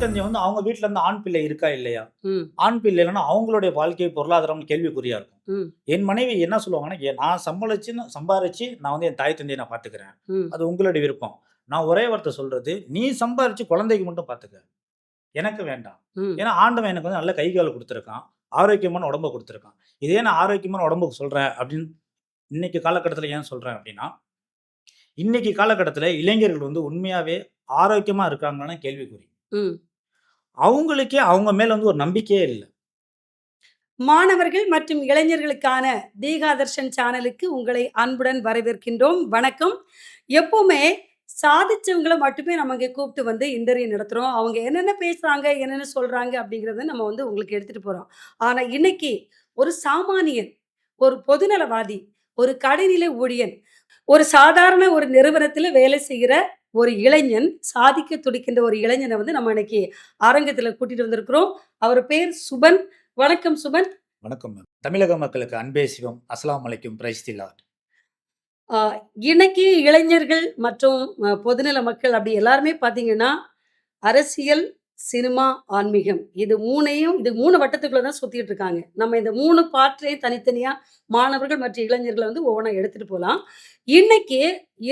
தந்தை வந்து அவங்க வீட்ல இருந்து ஆண் பிள்ளை இருக்கா இல்லையா? ஆண் பிள்ளை இல்லைன்னா அவங்களுடைய வாழ்க்கை பொருளாதாரம் கேள்விக்குறியா இருக்கும். என் மனைவி என்ன சொல்லுவாங்கன்னா "ஏ, நான் சம்பளிச்சு சம்பாரிச்சு நான் வந்து என் தாய் தந்தையை நான் பாத்துக்கிறேன் அது உங்களுடைய விருப்பம். நான் ஒரே வார்த்தை சொல்றது நீ சம்பாரிச்சு குழந்தைக்கு மட்டும் பாத்துக்க எனக்கு வேண்டாம். ஏன்னா ஆண்டவன் எனக்கு வந்து நல்ல கை கால் கொடுத்துருக்கான். ஆரோக்கியமான உடம்ப கொடுத்துருக்கான். இதே நான் ஆரோக்கியமான உடம்புக்கு சொல்றேன் அப்படின்னு இன்னைக்கு காலகட்டத்தில் ஏன் சொல்றேன் அப்படின்னா இன்னைக்கு காலகட்டத்தில் இளைஞர்கள் வந்து உண்மையாவே ஆரோக்கியமா இருக்காங்கன்னு கேள்விக்குறி. அவங்களுக்கே அவங்க மேல வந்து ஒரு நம்பிக்கையே இல்லை. மாணவர்கள் மற்றும் இளைஞர்களுக்கான தீகாதர்ஷன் சேனலுக்கு உங்களை அன்புடன் வரவேற்கின்றோம். வணக்கம். எப்பவுமே சாதிச்சவங்களை மட்டுமே நம்ம இங்கே கூப்பிட்டு வந்து இன்டர்வியூ நடத்துகிறோம் அவங்க என்னென்ன பேசுகிறாங்க என்னென்ன சொல்கிறாங்க அப்படிங்கிறத நம்ம வந்து உங்களுக்கு எடுத்துகிட்டு போகிறோம் ஆனால் இன்னைக்கு ஒரு சாமானியன் ஒரு பொதுநலவாதி ஒரு கடைநிலை ஊழியன் ஒரு சாதாரண ஒரு நிறுவனத்தில் வேலை செய்கிற ஒரு இளைஞன் சாதிக்க துடிக்கின்ற ஒரு இளைஞனை வந்து நம்ம இன்னைக்கு அரங்கத்தில் கூட்டிட்டு வந்திருக்கிறோம். அவர் பேர் சுபன். வணக்கம் சுபன். வணக்கம் மேம். தமிழக மக்களுக்கு அன்பே சிவம். அஸ்ஸலாமு அலைக்கும். பிரைஸ் ஆஹ் இன்னைக்கு இளைஞர்கள் மற்றும் பொதுநல மக்கள் அப்படி எல்லாருமே பார்த்தீங்கன்னா அரசியல் சினிமா ஆன்மீகம். இது மூணையும் இது மூணு வட்டத்துக்குள்ளே தான் சுற்றிட்டு இருக்காங்க. நம்ம இந்த மூணு பாட்டையும் தனித்தனியாக மாணவர்கள் மற்றும் இளைஞர்களை வந்து ஒவ்வொன்றா எடுத்துகிட்டு போகலாம் இன்னைக்கு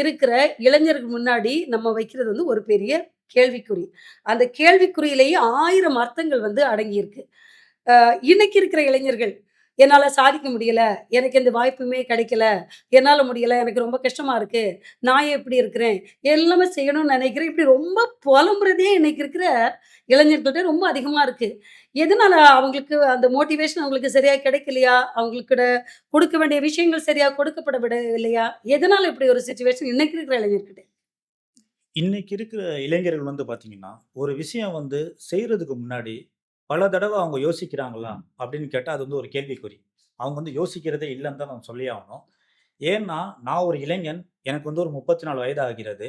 இருக்கிற இளைஞர்கள் முன்னாடி நம்ம வைக்கிறது வந்து ஒரு பெரிய கேள்விக்குறி. அந்த கேள்விக்குறியிலேயே ஆயிரம் அர்த்தங்கள் வந்து அடங்கியிருக்கு. இன்னைக்கு இருக்கிற இளைஞர்கள் என்னால் சாதிக்க முடியல. எனக்கு எந்த வாய்ப்புமே கிடைக்கல. என்னால் முடியல. எனக்கு ரொம்ப கஷ்டமாக இருக்குது நான் எப்படி இருக்கிறேன்? எல்லாமே செய்யணும்னு நினைக்கிறேன். இப்படி ரொம்ப புலம்புறதே இன்னைக்கு இருக்கிற இளைஞர்கள்ட்ட ரொம்ப அதிகமாக இருக்குது எதனால் அவங்களுக்கு அந்த மோட்டிவேஷன் அவங்களுக்கு சரியாக கிடைக்கலையா? அவங்களுக்கு கொடுக்க வேண்டிய விஷயங்கள் சரியாக கொடுக்கப்பட இல்லையா எதனால் இப்படி ஒரு சுச்சுவேஷன் இன்னைக்கு இருக்கிற இளைஞர்கிட்ட? இன்னைக்கு இருக்கிற இளைஞர்கள் வந்து பார்த்தீங்கன்னா ஒரு விஷயம் வந்து செய்கிறதுக்கு முன்னாடி பல தடவை அவங்க யோசிக்கிறாங்களா அப்படின்னு கேட்டால் அது வந்து ஒரு கேள்விக்குறி. அவங்க வந்து யோசிக்கிறதே இல்லைன்னு தான் நான் சொல்லி ஆகணும். ஏன்னா நான் ஒரு இளைஞன் எனக்கு வந்து ஒரு முப்பத்தி நாலு வயது ஆகிறது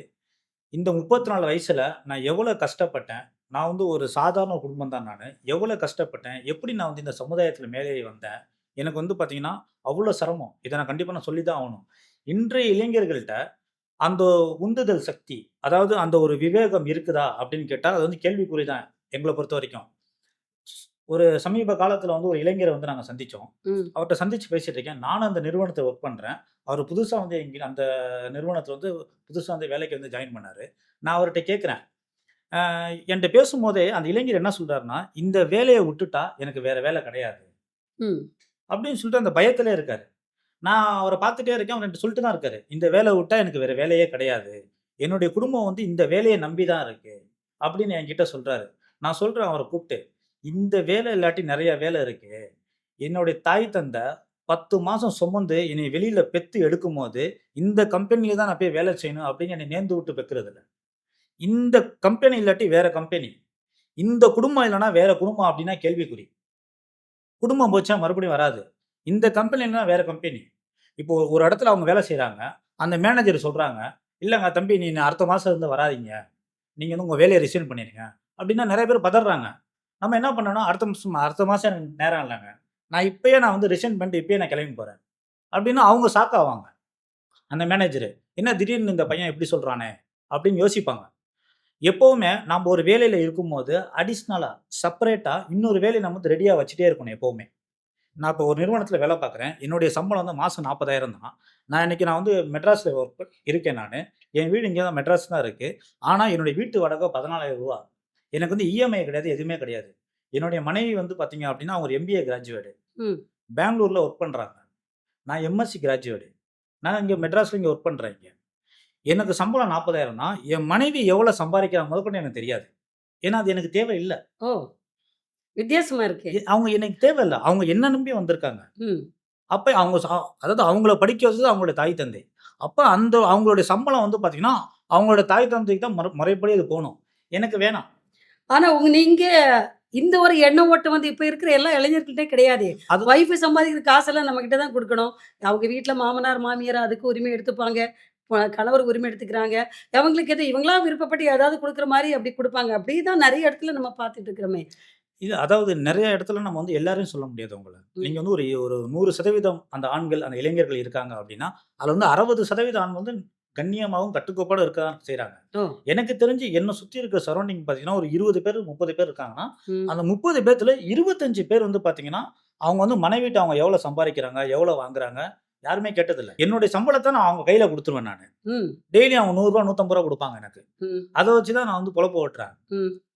இந்த முப்பத்தி நாலு வயசில் நான் எவ்வளோ கஷ்டப்பட்டேன்? நான் வந்து ஒரு சாதாரண குடும்பம் தான் நான். எவ்வளோ கஷ்டப்பட்டேன்? எப்படி நான் வந்து இந்த சமுதாயத்தில் மேலே வந்தேன்? எனக்கு வந்து பார்த்தீங்கன்னா அவ்வளோ சிரமம். இதை நான் கண்டிப்பாக நான் சொல்லி தான் ஆகணும். இன்றைய இளைஞர்கள்ட்ட அந்த உந்துதல் சக்தி அதாவது அந்த ஒரு விவேகம் இருக்குதா அப்படின்னு கேட்டால் அது வந்து கேள்விக்குறி தான் எங்களை பொறுத்த வரைக்கும் ஒரு சமீப காலத்தில் வந்து ஒரு இளைஞரை வந்து நாங்கள் சந்தித்தோம் ம். அவர்கிட்ட சந்திச்சு பேசிட்டு இருக்கேன். நானும் அந்த நிறுவனத்தை ஒர்க் பண்ணுறேன் அவர் புதுசாக வந்து எங்க அந்த நிறுவனத்தில் வந்து புதுசாக வந்து வேலைக்கு வந்து ஜாயின் பண்ணார். நான் அவர்கிட்ட கேட்குறேன் என்கிட்ட பேசும்போதே அந்த இளைஞர் என்ன சொல்றாருன்னா இந்த வேலையை விட்டுட்டா எனக்கு வேற வேலை கிடையாது. அப்படின்னு சொல்லிட்டு அந்த பயத்திலே இருக்காரு. நான் அவரை பார்த்துட்டே இருக்கேன். அவர் என்கிட்ட சொல்லிட்டு தான் இருக்காரு. இந்த வேலை விட்டா எனக்கு வேற வேலையே கிடையாது. என்னுடைய குடும்பம் வந்து இந்த வேலையை நம்பி தான் இருக்கு. அப்படின்னு என்கிட்ட சொல்றாரு. நான் சொல்றேன் அவரை கூப்பிட்டு. இந்த வேலை இல்லாட்டி நிறைய வேலை இருக்கு. என்னுடைய தாய் தந்தை பத்து மாதம் சுமந்து என்னை வெளியில் பெற்று எடுக்கும் போது இந்த கம்பெனியில் தான் நான் போய் வேலை செய்யணும் அப்படின்னு என்னை நேர்ந்து விட்டு பெக்கிறது இந்த கம்பெனி இல்லாட்டி வேற கம்பெனி. இந்த குடும்பம் இல்லைன்னா வேற குடும்பம் அப்படின்னா கேள்விக்குறி. குடும்பம் போச்சா மறுபடியும் வராது. இந்த கம்பெனினா வேற கம்பெனி. இப்போ ஒரு இடத்துல அவங்க வேலை செய்கிறாங்க அந்த மேனேஜர் சொல்கிறாங்க இல்லைங்க தம்பி நீ அடுத்த மாதம் இருந்து வராதீங்க. நீங்கள் வந்து உங்கள் வேலையை ரிசைன் பண்ணிடுங்க அப்படின்னா நிறைய பேர் பதறாங்க. நம்ம என்ன பண்ணோம்னா அடுத்த மாதம் அடுத்த மாதம் எனக்கு நேரம் இல்லைங்க. நான் இப்பயே நான் வந்து ரிசைன் பண்ணிட்டு இப்பயே நான் கிளம்பி போகிறேன் அப்படின்னு அவங்க ஷாக் ஆவாங்க. அந்த மேனேஜரு என்ன திடீர்னு இந்த பையன் எப்படி சொல்கிறானே அப்படின்னு யோசிப்பாங்க. எப்போவுமே நம்ம ஒரு வேலையில் இருக்கும்போது அடிஷ்னலாக செப்பரேட்டாக இன்னொரு வேலையை நம்ம வந்து ரெடியாக வச்சுட்டே இருக்கணும் எப்போவுமே. நான் இப்போ ஒரு நிறுவனத்தில் வேலை பார்க்குறேன். என்னுடைய சம்பளம் வந்து மாதம் நாற்பதாயிரம் தான். நான் இன்னைக்கு நான் வந்து மெட்ராஸில் ஒர்க் இருக்கேன் நான். என் வீடு இங்கே தான் மெட்ராஸ் தான் இருக்குது ஆனால் என்னுடைய வீட்டு வாடகை பதினாலாயிரம் ரூபா. எனக்கு வந்து இஎம்ஐ கிடையாது எதுவுமே கிடையாது. என்னுடைய மனைவி வந்து பார்த்தீங்க அப்படின்னா அவங்க எம்பிஏ கிராஜுவேட் பெங்களூரில் ஒர்க் பண்ணுறாங்க நான் எம்எஸ்சி கிராஜுவேட் நான் இங்கே மெட்ராஸில் இங்கே ஒர்க் பண்ணுறேன் இங்கே. எனக்கு சம்பளம் நாற்பதாயிரம்னா என் மனைவி எவ்வளோ சம்பாதிக்கிறாங்க முதற்கொண்டு எனக்கு தெரியாது. ஏன்னா அது எனக்கு தேவை இல்லை. ஓ! வித்தியாசமா இருக்கு. அவங்க எனக்கு தேவையில்லை அவங்க என்ன நம்பி வந்திருக்காங்க? அப்போ அவங்க அதாவது அவங்கள படிக்க வச்சது அவங்களோட தாய் தந்தை. அப்போ அந்த அவங்களுடைய சம்பளம் வந்து பார்த்தீங்கன்னா அவங்களோட தாய் தந்தைக்கு தான் முறை முறைப்படி அது போகணும். எனக்கு வேணாம். ஆனா உங்க நீங்க இந்த ஒரு எண்ண ஓட்டம் வந்து இப்ப இருக்கிற எல்லா இளைஞர்கள்ட்டே கிடையாது. அது- வைஃப் சம்பாதிக்கிற காசெல்லாம் நம்ம கிட்ட தான் கொடுக்கணும். அவங்க வீட்ல மாமனார் மாமியார் அதுக்கு உரிமை எடுத்துப்பாங்க. கணவர் உரிமை எடுத்துக்கிறாங்க. அவங்களுக்கு எது இவங்களா விருப்பப்பட்டு ஏதாவது கொடுக்குற மாதிரி அப்படி கொடுப்பாங்க. அப்படிதான் நிறைய இடத்துல நம்ம பார்த்துட்டு இருக்கிறோமே. இது அதாவது நிறைய இடத்துல நம்ம வந்து எல்லாரையும் சொல்ல முடியாது உங்களை. நீங்க வந்து ஒரு ஒரு நூறு சதவீதம் அந்த ஆண்கள் அந்த இளைஞர்கள் இருக்காங்க அப்படின்னா அதுல வந்து அறுபது சதவீத ஆண்கள் வந்து கண்ணியமாவும் கட்டுக்கோப்பாடும் இருக்க தான். ஓ! எனக்கு தெரிஞ்சு என்ன சுத்தி இருக்க சரவுண்டிங் பார்த்தீங்கன்னா, ஒரு 20 பேர், 30 பேர் இருக்காங்கன்னா. அந்த 30 பேத்துல 25 பேர் வந்து பார்த்தீங்கன்னா, அவங்க வந்து மனைவிட்ட அவங்க எவ்வளோ சம்பாரிக்கிறாங்க, எவ்வளோ வாங்குறாங்க, யாருமே கேட்டதில்ல. என்னுடைய சம்பளத்த நான் அவங்க கையில குடுத்துருவேன் நானு. டெய்லி அவங்க ரூ. 100 ரூ. 150 குடுப்பாங்க எனக்கு. அத வச்சு தான் நான் வந்து பொழப்பு ஓட்டுறேன்.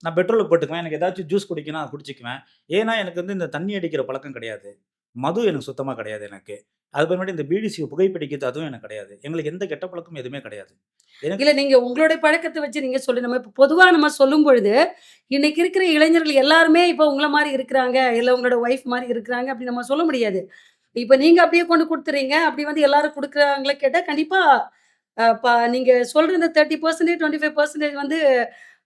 நான் பெட்ரோலுக்கு போட்டுக்குவேன். எனக்கு ஏதாச்சும் ஜூஸ் குடிக்கணும்னா அத குடிச்சுக்குவேன். ஏன்னா, எனக்கு வந்து இந்த தண்ணி அடிக்கிற பழக்கம் கிடையாது. மது எனக்கு சுத்தமா கிடையாது எனக்கு. அதுக்கப்புறமேட்டு இந்த பிடிசி புகைப்பிடிக்கிறது அதுவும் எனக்கு கிடையாது. எங்களுக்கு எந்த கெட்ட பழக்கமும் எதுவுமே கிடையாது. இல்ல நீங்க உங்களுடைய பழக்கத்தை வச்சு நீங்க சொல்லி நம்ம இப்ப பொதுவா நம்ம சொல்லும் பொழுது, இன்னைக்கு இருக்கிற இளைஞர்கள் எல்லாருமே இப்ப உங்கள மாதிரி இருக்கிறாங்க, இல்ல உங்களோட ஒய்ஃப் மாதிரி இருக்கிறாங்க அப்படி நம்ம சொல்ல முடியாது. இப்ப நீங்க அப்படியே கொண்டு கொடுத்துறீங்க அப்படி வந்து எல்லாரும் கொடுக்குறாங்களே கேட்டா, கண்டிப்பா நீங்க சொல்ற இந்த 30% 25% வந்து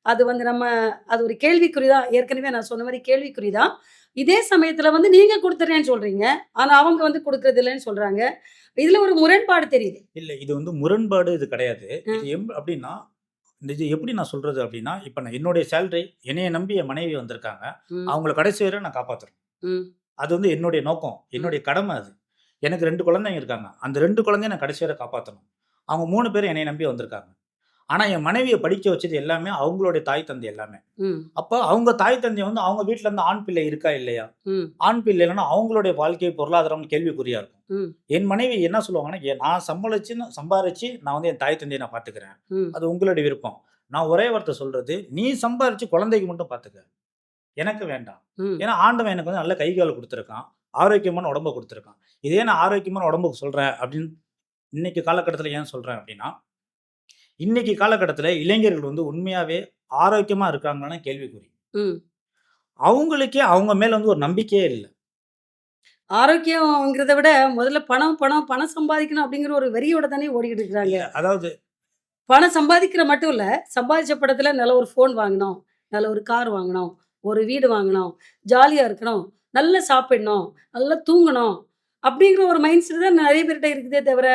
அது வந்து நம்ம அது ஒரு கேள்விக்குறி தான். ஏற்கனவே நான் சொன்ன மாதிரி கேள்விக்குறி தான். இதே சமயத்துல வந்து நீங்க குடுத்துறேன்னு சொல்றீங்க. ஆனா அவங்க வந்து குடுக்குறது இல்லன்னு சொல்றாங்க. இதுல ஒரு முரண்பாடு தெரியுது. இல்ல இது வந்து முரண்பாடு இது கிடையாது. இது எம் அப்படின்னா, இது எப்படி நான் சொல்றது அப்படின்னா, இப்ப நான் என்னுடைய சேலரி என்னைய நம்பி என் மனைவி வந்திருக்காங்க. அவங்கள கடைசி வரை நான். ம். அது வந்து என்னுடைய நோக்கம். என்னுடைய கடமை அது. எனக்கு 2 குழந்தைங்க இருக்காங்க. அந்த 2 குழந்தையும் நான் கடைசி வரை காப்பாத்தணும். அவங்க 3 பேரும் என்னைய நம்பி வந்திருக்காங்க. ஆனா என் மனைவிய படிக்க வச்சது எல்லாமே அவங்களுடைய தாய், தந்தை எல்லாமே. அப்ப அவங்க தாய், தந்தை வந்து அவங்க வீட்ல இருந்து ஆண் பிள்ளை இருக்கா இல்லையா? ஆண் பிள்ளை இல்லன்னா அவங்களுடைய வாழ்க்கை, பொருளாதாரம் கேள்விக்குறியா இருக்கும். என் மனைவி என்ன சொல்லுவாங்கன்னா, நான் சம்பளிச்சு சம்பாரிச்சு நான் வந்து என் தாய், தந்தைய நான் பார்த்துக்கிறேன். ம். அது உங்களுடைய விருப்பம். நான் ஒரே வார்த்தை சொல்றது, நீ சம்பாரிச்சு குழந்தைக்கு மட்டும் பார்த்துக்க. எனக்கு வேண்டாம். ஏன்னா ஆண்டவன் எனக்கு வந்து நல்ல கை, கால் குடுத்துருக்கான். ஆரோக்கியமான உடம்ப குடுத்துருக்கான். இதே நான் ஆரோக்கியமான உடம்புக்கு சொல்றேன் அப்படின்னு இன்னைக்கு காலகட்டத்தில ஏன் சொல்றேன் அப்படின்னா, இன்னைக்கு காலகட்டத்தில இளைஞர்கள் வந்து உண்மையாவே ஆரோக்கியமா இருக்காங்களான்னு கேள்விக்குறி. ம். அவங்களுக்கே அவங்க மேல வந்து ஒரு நம்பிக்கையே இல்ல. ஆரோக்கியம்ங்கிறத விட முதல்ல பணம், பணம், பணம் சம்பாதிக்கணும் அப்படிங்கிற ஒரு வெறியோட தானே ஓடிக்கிட்டு இருக்கிறாங்க. அதாவது பணம் சம்பாதிக்கிற மட்டும் இல்ல. சம்பாதிச்ச பணத்துல நல்ல ஒரு ஃபோன் வாங்கணும். நல்ல ஒரு கார் வாங்கணும். ஒரு வீடு வாங்கணும். ஜாலியா இருக்கணும். நல்லா சாப்பிடணும். நல்லா தூங்கணும். அப்படிங்கிற ஒரு மைண்ட் செட் தான் நெறைய பேர்ட்ட இருக்குதே தவிர,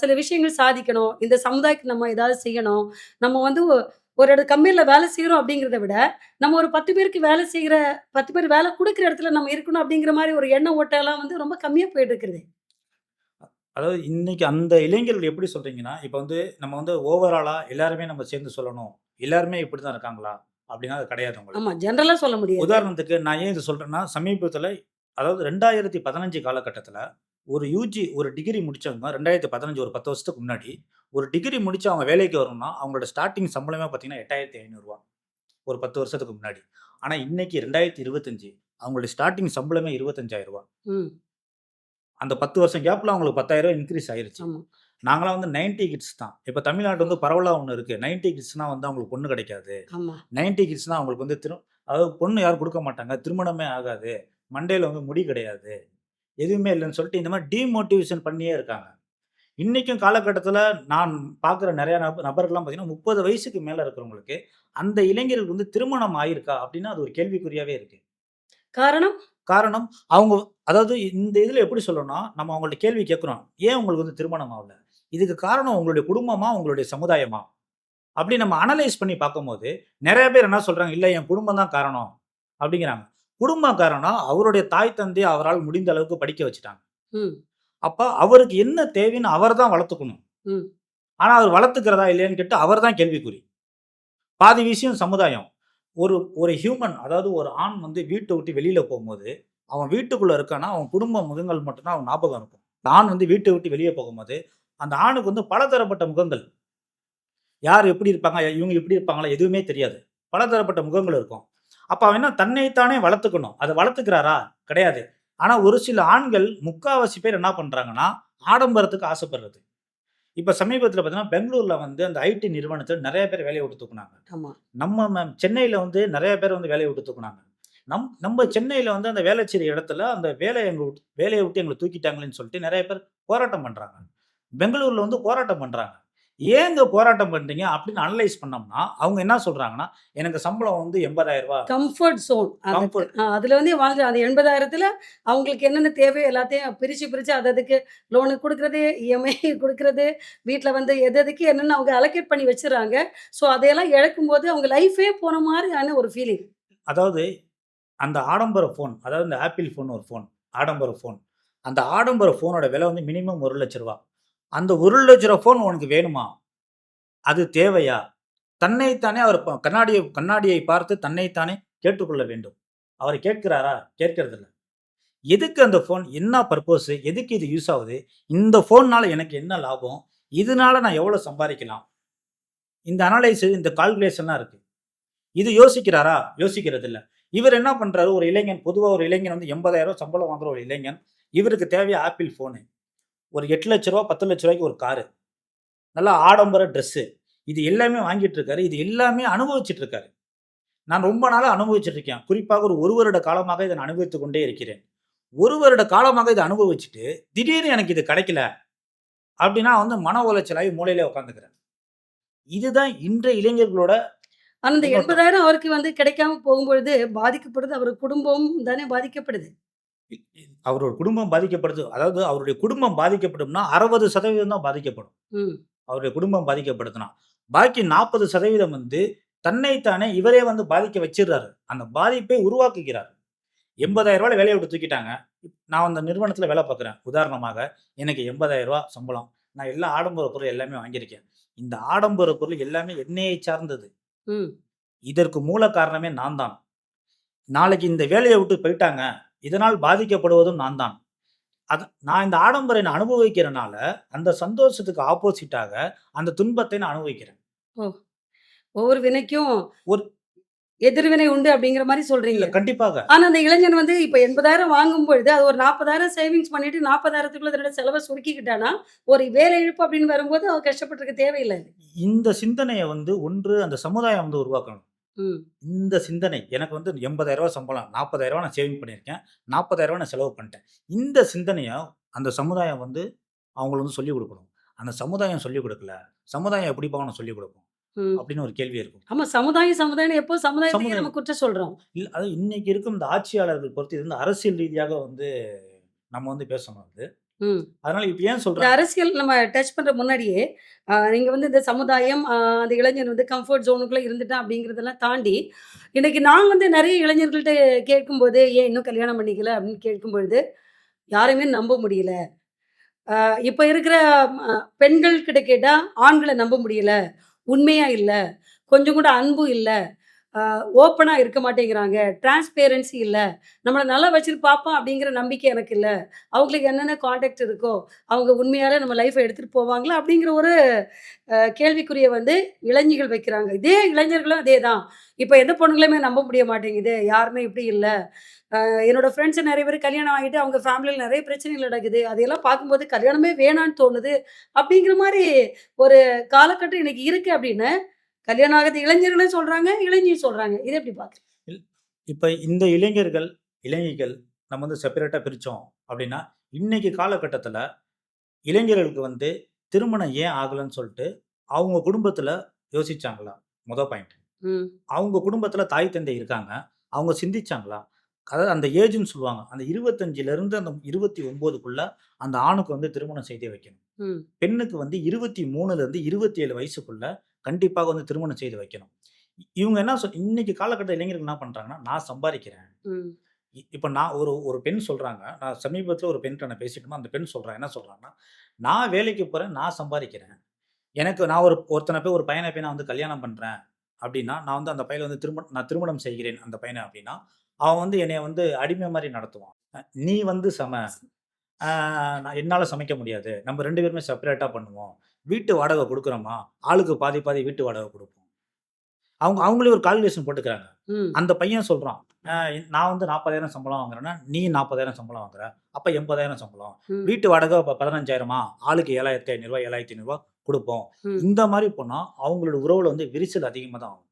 சில விஷயங்கள் சாதிக்கணும். இந்த சமுதாயத்துக்கு நம்ம ஏதாவது செய்யணும். நம்ம வந்து ஒரு இட கம்பெனில வேலை செய்றோம் அப்படிங்கிறத விட, நம்ம ஒரு 10 பேருக்கு வேலை செய்ற 10 பேர் வேலை குடுக்குற இடத்துல நம்ம இருக்கணும் அப்படிங்கிற மாரி ஒரு எண்ண ஓட்டம்லாம் வந்து ரொம்ப கம்மியா போயிட்டு இருக்குது. அதாவது இன்னைக்கு அந்த இளைஞர்கள் எப்படி சொல்றீங்கன்னா, இப்ப வந்து நம்ம வந்து ஓவராலா எல்லாருமே நம்ம சேர்ந்து சொல்லணும். எல்லாருமே இப்படிதான் இருக்காங்களா? அப்படின்னா அது கிடையாது. ஆமா. ஜெனரலா சொல்ல முடியாது. உதாரணத்துக்கு நான் ஏன் இத சொல்றேன்னா, சமீபத்தில அதாவது 2015 காலகட்டத்தில ஒரு யுஜி ஒரு டிகிரி முடிச்சவங்க 2015 ஒரு 10 வருஷத்துக்கு முன்னாடி, ஒரு டிகிரி முடிச்சு அவங்க வேலைக்கு வரணும்னா, அவங்களோட ஸ்டார்ட்டிங் சம்பளமே பார்த்தீங்கன்னா, ரூ. 8500 ஒரு 10 வருஷத்துக்கு முன்னாடி. ஆனா இன்னைக்கு 2025 அவங்களுடைய ஸ்டார்ட்டிங் சம்பளமே ரூ. 25,000 ம். அந்த 10 வருஷம் கேப்ல அவங்களுக்கு ரூ. 10,000 இன்கிரீஸ் ஆயிருச்சு. ஆமா. நாங்கலாம் வந்து 90 கிட்ஸ் தான். இப்ப தமிழ்நாடு வந்து பரவலா ஒண்ணு இருக்கு. 90 கிட்ஸ்னா வந்து அவங்களுக்கு பொண்ணு கிடைக்காது. ஆமா. 90 கிட்ஸ்னா அவங்களுக்கு வந்து திரு அதாவது பொண்ணு யாரும் குடுக்க மாட்டாங்க. திருமணமே ஆகாது. மண்டையில வந்து முடி கிடையாது. எதுவுமே இல்லன்னு சொல்லிட்டு இந்த மாரி டிமோட்டிவேஷன் பண்ணியே இருக்காங்க. இன்னைக்கும் காலகட்டத்தில நான் பார்க்குற நெறைய நப நபர்கள்லாம் பார்த்தீங்கன்னா, 30 வயசுக்கு மேல இருக்கிறவங்களுக்கு, அந்த இளைஞர்களுக்கு வந்து திருமணம் ஆயிருக்கா? அப்படின்னா அது ஒரு கேள்விக்குறியாவே இருக்கு. காரணம்? காரணம் அவங்க அதாவது இந்த இதில எப்படி சொல்லணும்னா, நம்ம அவங்கள்ட்ட கேள்வி கேட்கிறோம். ஏன் உங்களுக்கு வந்து திருமணம் ஆவல? இதுக்கு காரணம் உங்களுடைய குடும்பமா? உங்களுடைய சமுதாயமா? அப்படி நம்ம அனலைஸ் பண்ணி பார்க்கும்போது, நெறைய பேர் என்ன சொல்றாங்க, இல்ல என் குடும்பம் தான் காரணம் அப்படிங்கிறாங்க. குடும்பம் காரணம் அவருடைய தாய், தந்தை அவரால் முடிந்த அளவுக்கு படிக்க வச்சுட்டாங்க. அப்ப அவருக்கு என்ன தேவைன்னு அவர் தான் வளர்த்துக்கணும். ஆனா அவர் வளர்த்துக்கிறதா இல்லையான்னு கேட்டா, அவர் தான் கேள்விக்குறி. பாதி விஷயம் சமுதாயம். ஒரு ஒரு ஹியூமன் அதாவது ஒரு ஆண் வந்து வீட்ட விட்டு வெளியில போம்போது, அவன் வீட்டுக்குள்ள இருக்கான்னா, அவன் குடும்ப முகங்கள் மட்டும் தான் அவன் ஞாபகம் இருக்கும். ஆண் வந்து வீட்ட விட்டு வெளிய போகும்போது, அந்த ஆணுக்கு வந்து பலதரப்பட்ட முகங்கள். யார் எப்படி இருப்பாங்க? இவங்க இப்படி இருப்பாங்களா? எதுவுமே தெரியாது. பலதரப்பட்ட முகங்கள் இருக்கும். அப்ப அவன் என்ன தன்னை தானே வளர்த்துக்கணும். அத வளர்த்துக்கிறாரா? கிடையாது. ஆனா ஒரு சில ஆண்கள் முக்காவாசி பேர் என்ன பண்றாங்கன்னா, ஆடம்பரத்துக்கு ஆசைப்படுறது. இப்ப சமீபத்தில பார்த்தீங்கன்னா, பெங்களூர்ல வந்து அந்த ஐடி நிறுவனத்தில நெறைய பேர் வேலைய விட்டு தூக்குனாங்க. நம்ம சென்னையில வந்து நெறைய பேர் வந்து வேலைய விட்டு தூக்குனாங்க. நம் நம்ம சென்னையில வந்து அந்த வேலை செய்ற இடத்துல அந்த வேலைய எங்க விட் வேலைய விட்டு எங்கள தூக்கிட்டாங்களேன்னு சொல்லிட்டு நெறைய பேர் போராட்டம் பண்றாங்க. பெங்களூர்ல வந்து போராட்டம் பண்றாங்க. ஏங்க போராட்டம் பண்றீங்க? அப்படின்னு அனலைஸ் பண்ணோம்னா, அவங்க என்ன சொல்றாங்கன்னா, எனக்கு சம்பளம் வந்து ரூ. 80,000 கம்ஃபர்ட் அ அதுல வந்து வாழ்ற அந்த 80,000த்துல அவங்களுக்கு என்னென்ன தேவையோ எல்லாத்தையும் பிரிச்சு, பிரிச்சு அது அதுக்கு லோனுக்கு குடுக்குறது, இஎம்ஐ குடுக்குறது, வீட்ல வந்து எது எதுக்கு என்னன்னு அவங்க அலோகேட் பண்ணி வச்சுர்றாங்க. ஸோ அதையெல்லாம் இழக்கும்போது அவங்க லைஃபே போன மாரியான ஒரு ஃபீலிங். அதாவது அந்த ஆடம்பர ஃபோன், அதாவது இந்த ஆப்பிள் ஃபோன் ஒரு ஃபோன். ஆடம்பர ஃபோன். அந்த ஆடம்பர ஃபோனோட விலை வந்து மினிமம் ரூ. 1,00,000 அந்த ஒரு லட்ச ரூபா ஃபோன் உனக்கு வேணுமா? அது தேவையா? தன்னைத்தானே அவர் கண்ணாடியை கண்ணாடியை பார்த்து தன்னைத்தானே கேட்டுக்கொள்ள வேண்டும். அவர் கேட்கிறாரா? கேட்கறதில்ல. எதுக்கு அந்த ஃபோன் என்ன பர்பஸ் எதுக்கு இது யூஸ் ஆகுது? இந்த ஃபோன்னால் எனக்கு என்ன லாபம்? இதனால நான் எவ்வளோ சம்பாதிக்கலாம்? இந்த அனலைஸு இந்த கால்குலேஷன்லாம் இருக்கு. இது யோசிக்கிறாரா? யோசிக்கிறது இல்லை இவர் என்ன பண்ணுறாரு ஒரு இளைஞன் பொதுவாக ஒரு இளைஞன் வந்து எண்பதாயிரம் சம்பளம் வாங்குற ஒரு இளைஞன். இவருக்கு தேவையா ஆப்பிள் ஃபோனு ஒரு எட்டு லட்ச ரூபா பத்து லட்ச ரூபாய்க்கு ஒரு காரு. நல்லா ஆடம்பர ட்ரெஸ்ஸு இது எல்லாமே வாங்கிட்டு இருக்காரு. இது எல்லாமே அனுபவிச்சுட்டு இருக்காரு. நான் ரொம்ப நாளாக அனுபவிச்சுட்டு இருக்கேன். குறிப்பாக ஒரு ஒரு வருட காலமாக இதை நான் அனுபவித்துக் கொண்டே இருக்கிறேன். ஒரு வருட காலமாக இதை அனுபவிச்சுட்டு திடீர்னு எனக்கு இது கிடைக்கல அப்படின்னா வந்து மன உளைச்சலாகி மூலையிலே உட்காந்துக்கிறேன். இதுதான் இன்றைய இளைஞர்களோட இந்த முன்னோட்டம். எண்பதாயிரம் அவருக்கு வந்து கிடைக்காம போகும்பொழுது பாதிக்கப்படுது. அவர் குடும்பம் தானே பாதிக்கப்படுது. அவரோட குடும்பம் பாதிக்கப்படுது. அதாவது அவருடைய குடும்பம் பாதிக்கப்படும்னா அறுபது சதவீதம் தான் பாதிக்கப்படும். அவருடைய குடும்பம் பாதிக்கப்படுதுன்னா. பாக்கி நாற்பது சதவீதம் வந்து தன்னைத்தானே இவரே வந்து பாதிக்க வச்சிடுறாரு அந்த பாதிப்பை உருவாக்குகிறார். எண்பதாயிரம் ரூபாய் வேலையை விட்டு தூக்கிட்டாங்க. நான் அந்த நிறுவனத்தில் வேலை பார்க்குறேன். உதாரணமாக எனக்கு எண்பதாயிரம் ரூபாய் சம்பளம். நான் எல்லா ஆடம்பர பொருள் எல்லாமே வாங்கியிருக்கேன். இந்த ஆடம்பர பொருள் எல்லாமே என்னையை சார்ந்தது. இதற்கு மூல காரணமே நான் தான். நாளைக்கு இந்த வேலையை விட்டு போயிட்டாங்க. இதனால் பாதிக்கப்படுவதும் நான் தான் அது நான் இந்த ஆடம்பரை நான் அனுபவிக்கிறனால அந்த சந்தோஷத்துக்கு ஆப்போசிட்டாக அந்த துன்பத்தை நான் அனுபவிக்கிறேன். ஒவ்வொரு வினைக்கும் ஒரு எதிர்வினை உண்டு அப்படிங்கிற மாதிரி சொல்றீங்க. கண்டிப்பாக. ஆனா அந்த இளைஞன் வந்து இப்ப எண்பதாயிரம் வாங்கும் பொழுது அது ஒரு நாற்பதாயிரம் சேவிங்ஸ் பண்ணிட்டு நாற்பதாயிரத்துக்குள்ள தன்னோட செலவை சுருக்கிக்கிட்டானா ஒரு வேலை இழப்பு அப்படின்னு வரும்போது அவர் கஷ்டப்பட்டிருக்க தேவையில்லை. இந்த சிந்தனையை வந்து ஒன்று அந்த சமுதாயம் வந்து உருவாக்கணும். இந்த சிந்தனை எனக்கு வந்து எண்பதாயிரம் சம்பளம் நாற்பதாயிரம் ரூபாய் நான் சேவிங் பண்ணியிருக்கேன். நாற்பதாயிரம் ரூபாய் நான் செலவு பண்ணிட்டேன். இந்த சிந்தனையை அந்த சமுதாயம் வந்து அவங்களுக்கு வந்து சொல்லிக் கொடுக்கணும். அந்த சமுதாயம் சொல்லிக் கொடுக்கல சமுதாயம் எப்படி பார்க்கணும் சொல்லிக் கொடுக்கும் அப்படின்னு ஒரு கேள்வி இருக்கும். ஆமா சமுதாயம் சமுதாயம் எப்போ சமுதாயம். நம்ம குற்றம் சொல்றோம்? இல்ல அது இன்னைக்கு இருக்கும் இந்த ஆட்சியாளர்கள் பொறுத்து இது வந்து அரசியல் ரீதியாக வந்து நம்ம வந்து பேசணும் அது. அதனால இப்ப ஏன் சொல்றேன் அரசியல் நம்ம டச் பண்ற முன்னாடியே நீங்க வந்து இந்த சமுதாயம் அந்த இளைஞர் வந்து கம்ஃபர்ட் ஜோனுக்குள்ள இருந்துட்டான் அப்படிங்கிறதெல்லாம் தாண்டி இன்னைக்கு நான் வந்து நிறைய இளைஞர்கள்ட்ட கேட்கும்போது ஏன் இன்னும் கல்யாணம் பண்ணிக்கல? அப்படின்னு கேட்கும் பொழுது யாரையுமே நம்ப முடியல. இப்ப இருக்கிற பெண்கள் கிட்ட கேட்டா ஆண்களை நம்ப முடியல. உண்மையா இல்ல. கொஞ்சம் கூட அன்பு இல்ல. ஓப்பனாக இருக்க மாட்டேங்கிறாங்க. டிரான்ஸ்பேரன்சி இல்லை. நம்மளை நல்லா வச்சுட்டு பார்ப்போம் அப்படிங்கிற நம்பிக்கை எனக்கு இல்லை. அவங்களுக்கு என்னென்ன காண்டாக்ட் இருக்கோ அவங்க உண்மையாலே நம்ம லைஃப்பை எடுத்துகிட்டு போவாங்களா அப்படிங்கிற ஒரு கேள்விக்குரிய வந்து இளைஞர்கள் வைக்கிறாங்க. இதே இளைஞர்களும் அதே தான். இப்போ எந்த பொண்ணுங்களையுமே நம்ப முடிய மாட்டேங்குது. யாருமே இப்படி இல்லை. என்னோட ஃப்ரெண்ட்ஸ் நிறைய பேர் கல்யாணம் ஆகிட்டு அவங்க ஃபேமிலியில் நிறைய பிரச்சனைகள் நடக்குது. அதையெல்லாம் பார்க்கும்போது கல்யாணமே வேணான்னு தோணுது. அப்படிங்கிற மாதிரி ஒரு காலகட்டம் இன்னைக்கு இருக்குது அப்படின்னு கல்யாணம் ஆகாத இளைஞர்களும் சொல்றாங்க இளைஞரும் சொல்றாங்க. இது எப்படி பார்க்குறீங்க? இப்ப இந்த இளைஞர்கள் இளைஞர்கள் நம்ம வந்து செப்பரேட்டா பிரிச்சோம் அப்படின்னா இன்னைக்கு காலகட்டத்துல இளைஞர்களுக்கு வந்து திருமணம் ஏன் ஆகலைன்னு சொல்லிட்டு அவங்க குடும்பத்துல யோசிச்சாங்களா? முத பாயிண்ட் அவங்க குடும்பத்துல தாய் தந்தை இருக்காங்க அவங்க சிந்திச்சாங்களா? அதாவது அந்த ஏஜ்னு சொல்லுவாங்க அந்த இருபத்தஞ்சுல இருந்து அந்த இருபத்தி ஒன்பதுக்குள்ள அந்த ஆணுக்கு வந்து திருமணம் செய்து வைக்கணும். பெண்ணுக்கு வந்து இருபத்தி மூணுல இருந்து இருபத்தி ஏழு வயசுக்குள்ள கண்டிப்பாக வந்து திருமணம் செய்து வைக்கணும். இவங்க என்ன சொல் இன்னைக்கு காலகட்ட இளைஞர்கள் என்ன பண்றாங்கன்னா நான் சம்பாதிக்கிறேன். இப்ப நான் ஒரு ஒரு பெண் சொல்றாங்க நான் சமீபத்துல ஒரு பெண்கிட்ட நான் பேசிட்டோம் அந்த பெண் சொல்றாங்க என்ன சொல்றாங்கன்னா நான் வேலைக்கு போறேன் நான் சம்பாதிக்கிறேன். எனக்கு நான் ஒரு ஒருத்தனை போய் ஒரு பையனை போய் நான் வந்து கல்யாணம் பண்றேன். அப்படின்னா நான் வந்து அந்த பையனை வந்து திருமணம் நான் திருமணம் செய்கிறேன் அந்த பையனை அப்படின்னா அவன் வந்து என்னைய வந்து அடிமை மாதிரி நடத்துவான். நீ வந்து சம. என்னால சமைக்க முடியாது. நம்ம ரெண்டு பேருமே செப்பரேட்டா பண்ணுவோம். வீட்டு வாடகை கொடுக்குறோமா? ஆளுக்கு பாதி பாதி வீட்டு வாடகை கொடுப்போம். அவங்க அவங்களே ஒரு கால்குலேஷன் போட்டுக்கிறாங்க. அந்த பையன் சொல்றான் "ஆஹ் நான் வந்து நாற்பதாயிரம் சம்பளம் வாங்குறேன்னா நீ நாற்பதாயிரம் சம்பளம் வாங்குற அப்ப எண்பதாயிரம் சம்பளம். வீட்டு வாடகை இப்போ பதினஞ்சாயிரமா? ஆளுக்கு ஏழாயிரத்தி ஐநூறுரூவா ஏழாயிரத்தி ஐநூறுரூவா கொடுப்போம். இந்த மாதிரி போனா அவங்களோட உறவுல வந்து விரிசல் அதிகமாக தான் ஆகும்.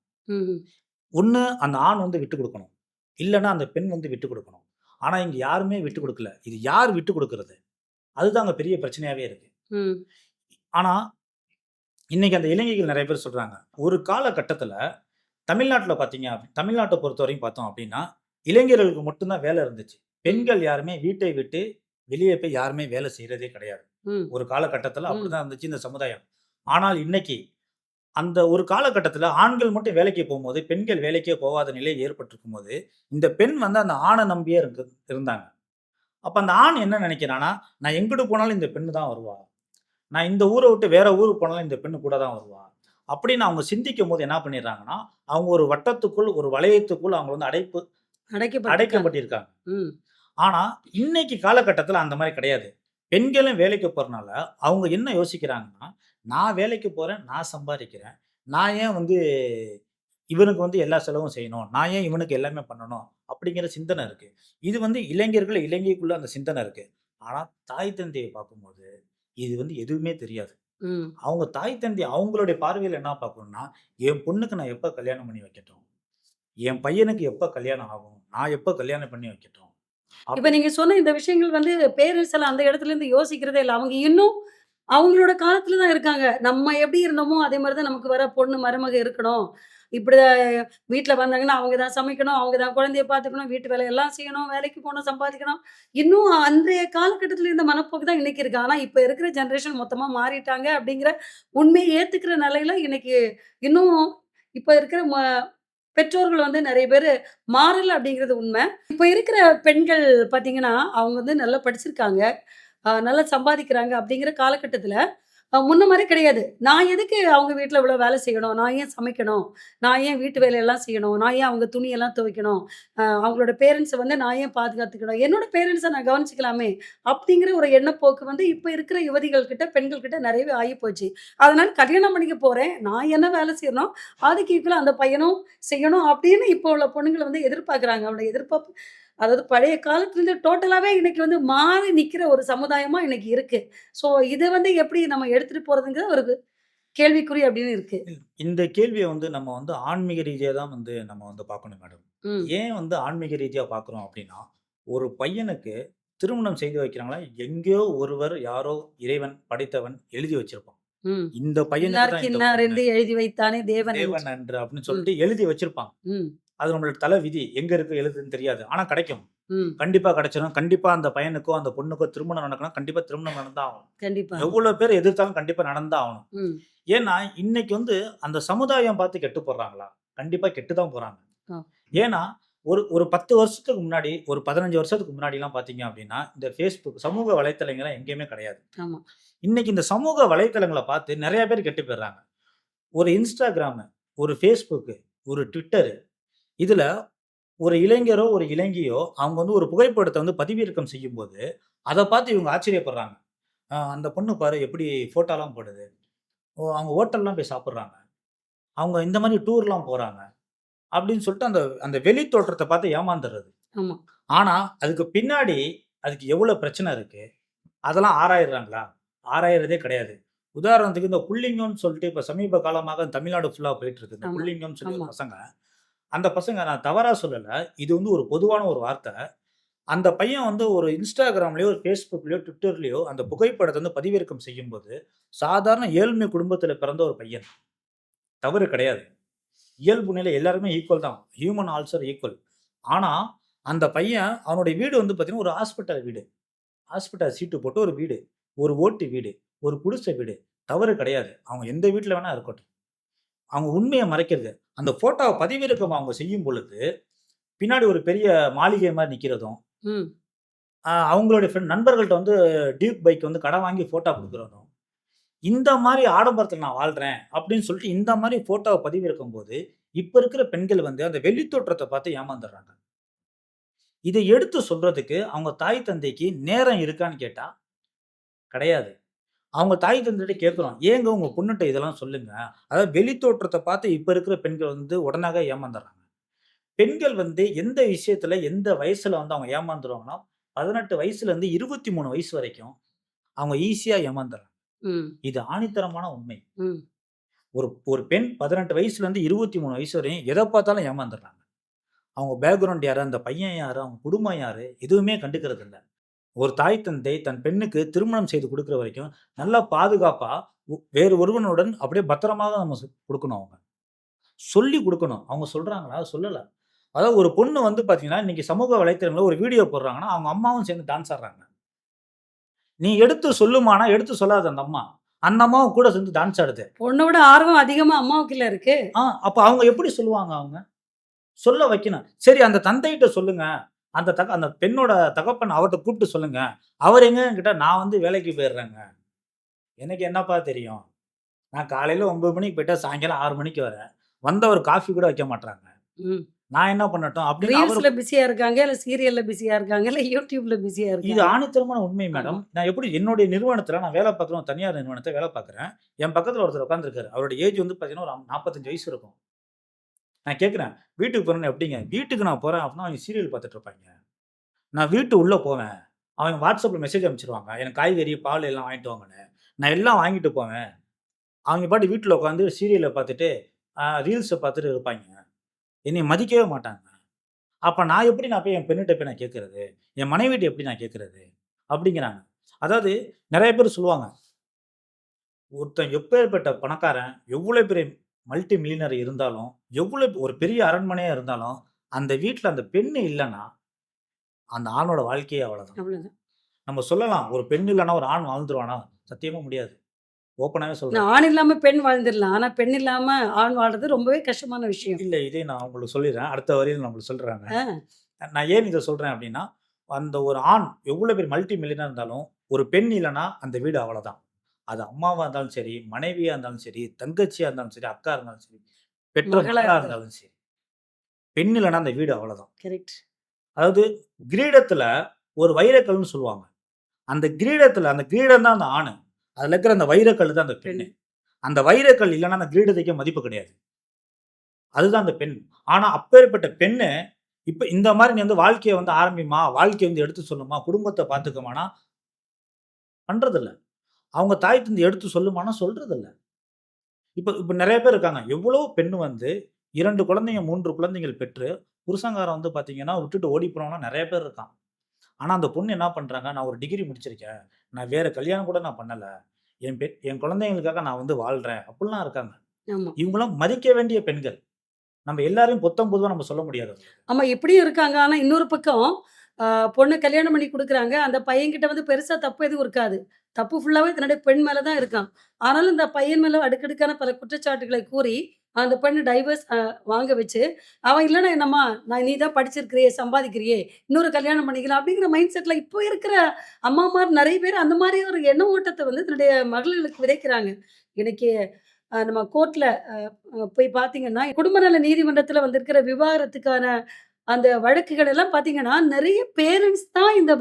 ஒன்று அந்த ஆண் வந்து விட்டு கொடுக்கணும். இல்லைன்னா அந்த பெண் வந்து விட்டு கொடுக்கணும். ஆனா இங்க யாருமே விட்டு கொடுக்கல. இது யார் விட்டு கொடுக்கறது? அதுதான் அங்க பெரிய பிரச்சனையாவே இருக்கு. ம் ஆனா இன்னைக்கு அந்த இளைஞர்கள் நிறைய பேர் சொல்றாங்க. ஒரு காலகட்டத்துல தமிழ்நாட்டுல பாத்தீங்க அப்படி- தமிழ்நாட்டை பொறுத்த வரையும் பார்த்தோம் அப்படின்னா இளைஞர்களுக்கு மட்டும்தான் வேலை இருந்துச்சு. பெண்கள் யாருமே வீட்டை விட்டு வெளியே போய் யாருமே வேலை செய்யறதே கிடையாது. ஒரு காலகட்டத்துல அப்படிதான் இருந்துச்சு இந்த சமுதாயம். ஆனால் இன்னைக்கு அந்த ஒரு காலகட்டத்துல ஆண்கள் மட்டும் வேலைக்கு போகும்போது பெண்கள் வேலைக்கே போகாத நிலை ஏற்பட்டிருக்கும் போது இந்த பெண் வந்து அந்த ஆணை நம்பியே இருக்கு இருந்தாங்க. அப்ப அந்த ஆண் என்ன நினைக்கிறானா நான் எங்கிட்டு போனாலும் இந்த பெண்ணு தான் வருவா. நான் இந்த ஊரை விட்டு வேற ஊருக்கு போனாலும் இந்த பெண்ணு கூட தான் வருவா. அப்படின்னு அவங்க சிந்திக்கும் போது என்ன பண்ணிடுறாங்கன்னா அவங்க ஒரு வட்டத்துக்குள் ஒரு வளையத்துக்குள் அவங்க வந்து அடைப்பு அடைக்கப்பட்டிருக்காங்க. அடைக்கப்பட்டிருக்காங்க. ம். ஆனா இன்னைக்கு காலகட்டத்துல அந்த மாதிரி கிடையாது. பெண்களும் வேலைக்கு போறனால அவங்க என்ன யோசிக்கிறாங்கன்னா நான் வேலைக்கு போறேன் நான் சம்பாதிக்கிறேன் நான் ஏன் வந்து இவனுக்கு வந்து எல்லா செலவும் செய்யணும் நான் ஏன் இவனுக்கு எல்லாமே பண்ணணும் அப்படிங்கிற சிந்தனை இருக்கு. இது வந்து இளைஞர்கள் இளைஞருக்குள்ள அந்த சிந்தனை இருக்கு. ஆனா தாய் தந்தையை பார்க்கும்போது இது வந்து எதுவுமே தெரியாது. அவங்க தாய் தந்தை அவங்களுடைய பார்வையில் என்ன பார்க்கணும்னா என் பொண்ணுக்கு நான் எப்போ கல்யாணம் பண்ணி வைக்கட்டும் என் பையனுக்கு எப்போ கல்யாணம் ஆகும் நான் எப்போ கல்யாணம் பண்ணி வைக்கட்டும் இப்ப நீங்க சொன்ன இந்த விஷயங்கள் வந்து பேரண்ட்ஸ் எல்லாம் அந்த இடத்துல இருந்து யோசிக்கிறதே இல்ல. அவங்க இன்னும் அவங்களோட காலத்துல தான் இருக்காங்க. நம்ம எப்படி இருந்தோமோ அதே மாரி தான் நமக்கு வர பொண்ணு, மருமக இருக்கணும். இப்படிதான் வீட்டில் வந்தாங்கன்னா அவங்க தான் சமைக்கணும், அவங்க தான் குழந்தைய பார்த்துக்கணும், வீட்டு வேலையெல்லாம் செய்யணும், வேலைக்கு போகணும் சம்பாதிக்கணும். இன்னும் அன்றைய காலகட்டத்தில் இருந்த மனப்போக்கு தான் இன்னைக்கு இருக்கு. ஆனால் இப்போ இருக்கிற ஜென்ரேஷன் மொத்தமாக மாறிட்டாங்க அப்படிங்கிற உண்மையை ஏற்றுக்கிற நிலையில இன்னைக்கு இன்னும் இப்போ இருக்கிற ம பெற்றோர்கள் வந்து நிறைய பேர் மாறல அப்படிங்கிறது உண்மை. இப்போ இருக்கிற பெண்கள் பார்த்தீங்கன்னா, அவங்க வந்து நல்லா படிச்சிருக்காங்க. நல்லா சம்பாதிக்கிறாங்க அப்படிங்கிற காலகட்டத்தில் முன்ன மாதிரி கிடையாது. நான் எதுக்கு அவங்க வீட்டில் இவ்வளோ வேலை செய்யணும்? நான் ஏன் சமைக்கணும்? நான் ஏன் வீட்டு வேலையெல்லாம் செய்யணும்? நான் ஏன் அவங்க துணியெல்லாம் துவைக்கணும்? அவங்களோட பேரண்ட்ஸை வந்து நான் ஏன் பாதுகாத்துக்கணும்? என்னோட பேரண்ட்ஸை நான் கவனிச்சிக்கலாமே அப்படிங்கிற ஒரு எண்ணப்போக்கு வந்து இப்போ இருக்கிற யுவதிகள் கிட்ட, பெண்கள் கிட்ட நெறையவே ஆயிப்போச்சு. அதனால கல்யாணம் பண்ணிக்க போகிறேன் நான் என்ன வேலை செய்யணும் அதுக்கு ஈக்குவலாக அந்த பையனும் செய்யணும் அப்படின்னு இப்போ உள்ள பொண்ணுங்களை வந்து எதிர்பார்க்குறாங்க. அவங்களோட எதிர்பார்ப்பு அதாவது பழைய காலத்துலருந்து டோட்டலாவே இன்னைக்கு வந்து மாறி நிக்கிற ஒரு சமுதாயமா இன்னைக்கு இருக்கு. ஸோ இத வந்து எப்படி நம்ம எடுத்துட்டு போறதுங்கிறது ஒரு கேள்விக்குறி அப்படின்னு இருக்கு. இந்த கேள்விய வந்து நம்ம வந்து ஆன்மீக ரீதியா தான் வந்து நம்ம வந்து பார்க்கணும் மேடம். ஏன் வந்து ஆன்மீக ரீதியா பார்க்குறோம் அப்படின்னா, ஒரு பையனுக்கு திருமணம் செய்து வைக்கிறாங்களா, எங்கேயோ ஒருவர் யாரோ இறைவன் படைத்தவன் எழுதி வச்சிருப்பான். இந்த. என்று எழுதி வைத்தானே தேவன் என்று. தேவன் அப்படின்னு. சொல்லிட்டு எழுதி வச்சிருப்பாங்க. அது நம்மளோட தல விதி. எங்க இருக்கு எழுதுன்னு தெரியாது. ஆனா கிடைக்கும். கண்டிப்பா கிடைச்சிரும். கண்டிப்பா அந்த பையனுக்கோ, அந்த பொண்ணுக்கோ திருமணம் நடக்கணும். கண்டிப்பா திருமணம் நடந்தா ஆகணும். கண்டிப்பா. எவ்வளோ பேர் எதிர்த்தாலும் கண்டிப்பா நடந்தா ஆகணும். ம். ஏன்னா, இன்னைக்கு வந்து அந்த சமுதாயம் பார்த்து கெட்டு போடுறாங்களா? கண்டிப்பா கெட்டு தான் போறாங்க. ஏன்னா, ஒரு ஒரு 10 வருஷத்துக்கு முன்னாடி, ஒரு 15 வருஷத்துக்கு முன்னாடிலாம் பார்த்தீங்க அப்படின்னா, இந்த Facebook சமூக வலைத்தளங்கள்லாம் எங்கேயுமே கிடையாது. இன்னைக்கு இந்த சமூக வலைத்தளங்கள பார்த்து நெறைய பேர் கெட்டு போயிடுறாங்க. ஒரு Instagram, ஒரு Facebook, ஒரு Twitter இதுல ஒரு இளைஞரோ, ஒரு இளைஞியோ அவங்க வந்து ஒரு புகைப்படத்த வந்து பதிவிறக்கம் செய்யும்போது, அத பார்த்து இவங்க ஆச்சரியப்படுறாங்க. அந்த பொண்ணு பாரு எப்படி ஃபோட்டோலாம் போடுது. ஓ! அவங்க ஹோட்டல்லாம் போய் சாப்பிடுறாங்க. அவங்க இந்த மாரி டூர்லாம் போறாங்க. அப்படின்னு சொல்லிட்டு அந்த அந்த வெளி தோற்றத்த பார்த்து ஏமாந்துர்றது. ஆமா. ஆனா, அதுக்கு பின்னாடி அதுக்கு எவ்வளோ பிரச்சனை இருக்கு? அதெல்லாம் ஆராயிறாங்களா? ஆராயறதே கிடையாது. உதாரணத்துக்கு இந்த புல்லிங்கம்னு சொல்லிட்டு இப்ப சமீப காலமாக தமிழ்நாடு ஃபுல்லா போயிட்டு இருக்கு. இந்த. புல்லிங்கம்னு சொல்லி. பசங்க. அந்த பசங்க நான் தவறாக சொல்லலை இது வந்து ஒரு பொதுவான ஒரு வார்த்தை. அந்த பையன் வந்து ஒரு இன்ஸ்டாகிராம்லேயோ ஒரு ஃபேஸ்புக்லேயோ ட்விட்டர்லேயோ அந்த புகைப்படத்தை வந்து பதிவிறக்கம் செய்யும்போது, சாதாரண ஏழ்மை குடும்பத்தில் பிறந்த ஒரு பையன். தவறு கிடையாது. இயல்பு நிலை எல்லாருமே ஈக்குவல் தான். ஹியூமன் ஆல்சர் ஈக்குவல். ஆனால் அந்த பையன் அவனுடைய வீடு வந்து பார்த்தீங்கன்னா, ஒரு ஹாஸ்பிட்டல் வீடு. ஹாஸ்பிட்டல் சீட்டு போட்டு ஒரு வீடு. ஒரு ஓட்டு வீடு. ஒரு குடிசை வீடு. தவறு கிடையாது. அவங்க எந்த வீட்டில் வேணால் இருக்கட்டும். அவங்க உண்மைய மறைக்கிறது. அந்த ஃபோட்டோவ பதிவிறக்கம் அவங்க செய்யும் பொழுது, பின்னாடி ஒரு பெரிய மாளிகை மாரி நிக்கிறதும், ம். அ அவங்களுடைய ஃப்ரெண்ட் நண்பர்கள்ட்ட வந்து டியூக் பைக் வந்து கடன் வாங்கி ஃபோட்டோ குடுக்குறதும், இந்த மாரி ஆடம்பரத்தில நான் வாழ்றேன் அப்படின்னு சொல்லிட்டு இந்த மாரி ஃபோட்டோவ பதிவிறக்கும்போது, இப்ப இருக்கிற பெண்கள் வந்து அந்த வெளி தோற்றத்த பார்த்து ஏமாந்துர்றாங்க. இத எடுத்து சொல்றதுக்கு அவங்க தாய் தந்தைக்கு நேரம் இருக்கான்னு கேட்டா, கிடையாது. அவங்க தாய் தந்தைட்ட கேட்கிறோம். ஏங்க உங்க பொண்ணுட்ட இதெல்லாம் சொல்லுங்க. அதாவது வெளி தோற்றத்த பார்த்து இப்ப இருக்கிற பெண்கள் வந்து உடனாக ஏமாந்துர்றாங்க. பெண்கள் வந்து எந்த விஷயத்துல, எந்த வயசுல வந்து அவங்க ஏமாந்துருவாங்கன்னா, 18 வயசுலேருந்து 23 வயசு வரைக்கும் அவங்க ஈஸியா ஏமாந்துர்றாங்க. ம். இது ஆணித்தரமான உண்மை. ஒரு ஒரு பெண் 18 வயசுலேருந்து 23 வயசு வரையும் எத பார்த்தாலும் ஏமாந்துர்றாங்க. அவங்க பேக்கிரவுண்ட் யாரு? அந்த பையன் யாரு? அவங்க குடும்பம் யாரு? எதுவுமே கண்டுக்கிறது இல்ல. ஒரு தாய் தந்தை தன் பெண்ணுக்கு திருமணம் செய்து குடுக்குற வரைக்கும், நல்லா பாதுகாப்பா ஒ வேறு ஒருவனுடன் அப்படியே பத்திரமாக நம்ம குடுக்கணும் அவங்க. சொல்லி குடுக்கணும். அவங்க சொல்றாங்களா? சொல்லல. அதாவது ஒரு பொண்ணு வந்து பார்த்தீங்கன்னா, இன்னைக்கு சமூக வலைத்தளங்கள்ல ஒரு வீடியோ போடுறாங்கன்னா, அவங்க அம்மாவும் சேர்ந்து டான்ஸ் ஆடுறாங்க. நீ எடுத்து சொல்லுமான்னா, எடுத்து சொல்லாது அந்த அம்மா. அந்த அம்மாவும் கூட சேர்ந்து டான்ஸ் ஆடுது. பொண்ண விட ஆர்வம் அதிகமா அம்மாவுக்குல்ல இருக்கு. ஆ அப்ப அவங்க எப்படி சொல்லுவாங்க அவங்க? சொல்ல வைக்கணும். சரி அந்த தந்தைட்ட சொல்லுங்க. அந்த தக அந்த பெண்ணோட தகப்பன் அவர்ட்ட கூப்பிட்டு சொல்லுங்க. அவர் எங்கன்னு கேட்டா, நான் வந்து வேலைக்கு போயிடுறேங்க. எனக்கு என்னப்பா தெரியும்? நான் காலையில 9 மணிக்கு போயிட்டா சாயங்காலம் 6 மணிக்கு வரேன். வந்த ஒரு காஃபி கூட வைக்க மாட்றாங்க. ம். நான் என்ன பண்ணட்டும் அப்படின்னு பிஸியா இருக்காங்க, இல்ல சீரியல்ல பிஸியா இருக்காங்க, இல்ல YouTubeல பிஸியா இது இருக்காங்க. ஆணித்தரமான உண்மை மேடம். நான் எப்படி என்னுடைய நிறுவனத்தில நான் வேலை பார்க்குற ஒரு தனியார் நிறுவனத்தில வேலை பார்க்குறேன். என் பக்கத்தில ஒருத்தர் உட்கார்ந்திருக்காரு. அவருடைய ஏஜ் வந்து பார்த்தீங்கன்னா, ஒரு 45 வயசு இருக்கும். நான் கேட்குறேன் "வீட்டுக்கு போகிறேன்னு எப்படிங்க?" "வீட்டுக்கு நான் போகிறேன் அப்படின்னா, அவங்க சீரியல் பார்த்துட்டு இருப்பாங்க நான் வீட்டு உள்ளே போவேன். அவங்க வாட்ஸ்அப்பில் மெசேஜ் அனுப்பிச்சிருவாங்க எனக்கு காய்கறி, பால் எல்லாம் வாங்கிட்டு வாங்கன்னு. நான் எல்லாம் வாங்கிட்டு போவேன். அவங்க பாட்டு வீட்டில் உட்காந்து சீரியலை பார்த்துட்டு, ரீல்ஸை பார்த்துட்டு இருப்பாங்க என்னை மதிக்கவே மாட்டாங்க. அப்போ நான் எப்படி நான் போய் என் பெண்ணிட்ட போய் நான் கேட்குறது என் மனைவிட்ட எப்படி நான் கேட்குறது அப்படிங்கிறாங்க. அதாவது நிறைய பேர் சொல்லுவாங்க. ஒருத்தன் எப்பேர்ப்பட்ட பணக்காரன், எவ்வளோ பெரிய மல்டி மில்லியனர் இருந்தாலும், எவ்வளோ ஒரு பெரிய அரண்மனையா இருந்தாலும், அந்த வீட்ல அந்த பெண்ணு இல்லன்னா, அந்த ஆணோட வாழ்க்கையே அவ்வளோதான். நம்ம சொல்லலாம், ஒரு பெண் இல்லன்னா ஒரு ஆண் வாழ்ந்துருவானா? சத்தியமா முடியாது. ஓப்பனாவே சொல்றேன். நான் ஆண் இல்லாம பெண் வாழ்ந்துரலாம். ஆனா பெண் இல்லாம ஆண் வாழ்றது ரொம்பவே கஷ்டமான விஷயம். இல்ல இதே நான் உங்களுக்கு சொல்லிர்றேன். அடுத்த வரியில நான் உங்களுக்கு சொல்றேன் ஆ. நானு. ஏன் இத சொல்றேன் அப்படின்னா, அந்த ஒரு ஆண் எவ்வளோ பெரிய மல்டி மில்லியனர் இருந்தாலும், ஒரு பெண் இல்லன்னா அந்த வீடு அவ்வளோதான். அது அம்மாவா இருந்தாலும் சரி, மனைவியா இருந்தாலும் சரி, தங்கச்சியா இருந்தாலும் சரி, அக்கா இருந்தாலும் சரி, பெற்ற மகளா மகளா இருந்தாலும். சரி. பெண் இல்லன்னா அந்த வீடு அவ்வளோதான். கரெக்ட். அதாவது கிரீடத்தில ஒரு வைரக்கல்லுன்னு சொல்லுவாங்க. அந்த கிரீடத்தில அந்த கிரீடம் தான் அந்த ஆணு. அதில இருக்கிற அந்த வைரக்கல் தான் அந்த பெண்ணு. பெண். அந்த வைரக்கல் இல்லன்னா அந்த கிரீடத்துக்கே மதிப்பு கிடையாது. அதுதான் அந்த பெண். ஆனா அப்பேற்பட்ட பெண்ணு, இப்ப இந்த மாரி நீ வந்து வாழ்க்கைய வந்து ஆரம்பிம்மா, வாழ்க்கைய வந்து எடுத்து சொல்லுமா, குடும்பத்த பார்த்துக்கமான்னா பண்றதில்ல. அவங்க தாய் தந்தை எடுத்து சொல்லுமான்னா சொல்றதில்ல. இப்ப இப்ப நெறைய பேர் இருக்காங்க. எவ்வளோ பெண் வந்து 2 குழந்தைங்க, 3 குழந்தைகள் பெற்று, புருஷன்காரன் வந்து பார்த்தீங்கன்னா, விட்டுட்டு ஓடி போனவன்லாம் நெறைய பேர் இருக்கான். ஆனா அந்த பொண்ணு என்ன பண்றாங்க, நான் ஒரு டிகிரி முடிச்சிருக்கேன். நான் வேற கல்யாணம் கூட நான் பண்ணல. என் பெ என் குழந்தைங்களுக்காக நான் வந்து வாழ்றேன். அப்படிலாம் இருக்காங்க. ஆமா. இவங்கலாம் மதிக்க வேண்டிய பெண்கள். நம்ம எல்லாரையும் பொத்தம் பொதுவா நம்ம சொல்ல முடியாது. ஆமா இப்படியும் இருக்காங்க. ஆனா இன்னொரு பக்கம் பொண்ணை கல்யாணம் பண்ணி கொடுக்குறாங்க அந்த பையன்கிட்ட வந்து பெருசாக தப்பு எதுவும் இருக்காது. தப்பு ஃபுல்லாகவே தன்னுடைய பெண் மேலே தான் இருக்கான் ஆனாலும் இந்த பையன் மேலே அடுக்கடுக்கான பல குற்றச்சாட்டுகளை கூறி, அந்த பெண்ணு டைவர்ஸ் வாங்க வச்சு, அவன் இல்லைன்னா என்னம்மா, நான் நீ தான் படிச்சிருக்கிறியே, சம்பாதிக்கிறியே, இன்னொரு கல்யாணம் பண்ணிக்கலாம் அப்படிங்கிற மைண்ட் செட்டில் இப்போ இருக்கிற அம்மாமார் நிறைய பேர் அந்த மாதிரி ஒரு எண்ண ஓட்டத்தை வந்து தன்னுடைய மகளிர்களுக்கு விதைக்கிறாங்க. இன்னைக்கு நம்ம கோர்ட்டில் போய் பார்த்தீங்கன்னா, குடும்ப நல நீதிமன்றத்தில் வந்திருக்கிற விவாகரத்துக்கான அந்த வழக்குகள் எல்லாம் பார்த்தீங்கன்னா, நெறைய பேரண்ட்ஸ் தான் இந்த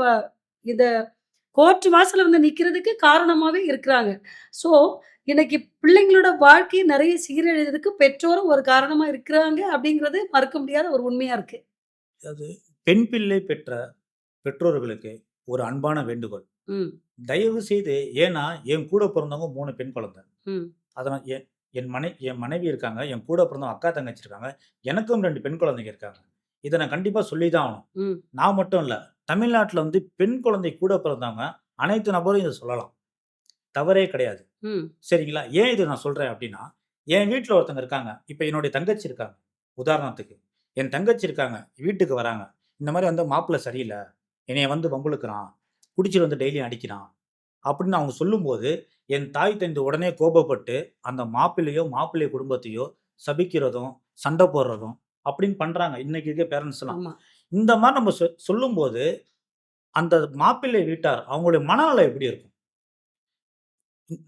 இந்த கோர்ட் வாசல்ல வந்து நிக்கிறதுக்கு காரணமாவே இருக்கிறாங்க. ஸோ, இன்னைக்கு பிள்ளைங்களோட வாழ்க்கை நெறைய சீரழியறதுக்கு பெற்றோரும் ஒரு காரணமா இருக்கிறாங்க அப்படிங்கிறது மறுக்க முடியாத ஒரு உண்மையா இருக்கு. அதாவது பெண் பிள்ளை பெற்ற பெற்றோர்களுக்கு ஒரு அன்பான வேண்டுகோள். தயவு செய்து ஏன்னா, என் கூட பிறந்தவங்க 3 பெண் குழந்தை. ம். அதனா என் என் மனை என் மனைவி இருக்காங்க. என் கூட பிறந்தவங்க அக்கா, தங்கச்சி இருக்காங்க. எனக்கும் 2 பெண் குழந்தைங்க இருக்காங்க. இத நான் கண்டிப்பா சொல்லி தான் ஆகணும். நான் மட்டும் இல்ல. தமிழ்நாட்டுல வந்து பெண் குழந்தை கூட பிறந்தவங்க அனைத்து நபரும் இத சொல்லலாம். தவறே கிடையாது. சரிங்களா? ஏன் இத நான் சொல்றேன் அப்டின்னா, என் வீட்ல ஒருத்தங்க இருக்காங்க. இப்ப என்னுடைய தங்கச்சி இருக்காங்க. உதாரணத்துக்கு. என் தங்கச்சி இருக்காங்க. வீட்டுக்கு வராங்க. இந்த மாரி வந்து மாப்பிள்ளை சரியில்ல. என்னைய வந்து வம்பிழுக்கிறான். குடிச்சிட்டு வந்து டெய்லியும் அடிக்கிறான். அப்படின்னு அவங்க சொல்லும்போது, என் தாய் தந்தை உடனே கோபப்பட்டு, அந்த மாப்பிள்ளையோ, மாப்பிள்ளை குடும்பத்தையோ சபிக்கிறதும், சண்ட போடுறதும் அப்படின்னு பண்றாங்க. இன்னைக்கு இருக்க பேரண்ட்ஸ்லாம். ஆமா. இந்த மாரி நம்ம சொ சொல்லும்போது, அந்த மாப்பிள்ளை வீட்டார் அவங்களுடைய மனநிலை எப்படி இருக்கும்?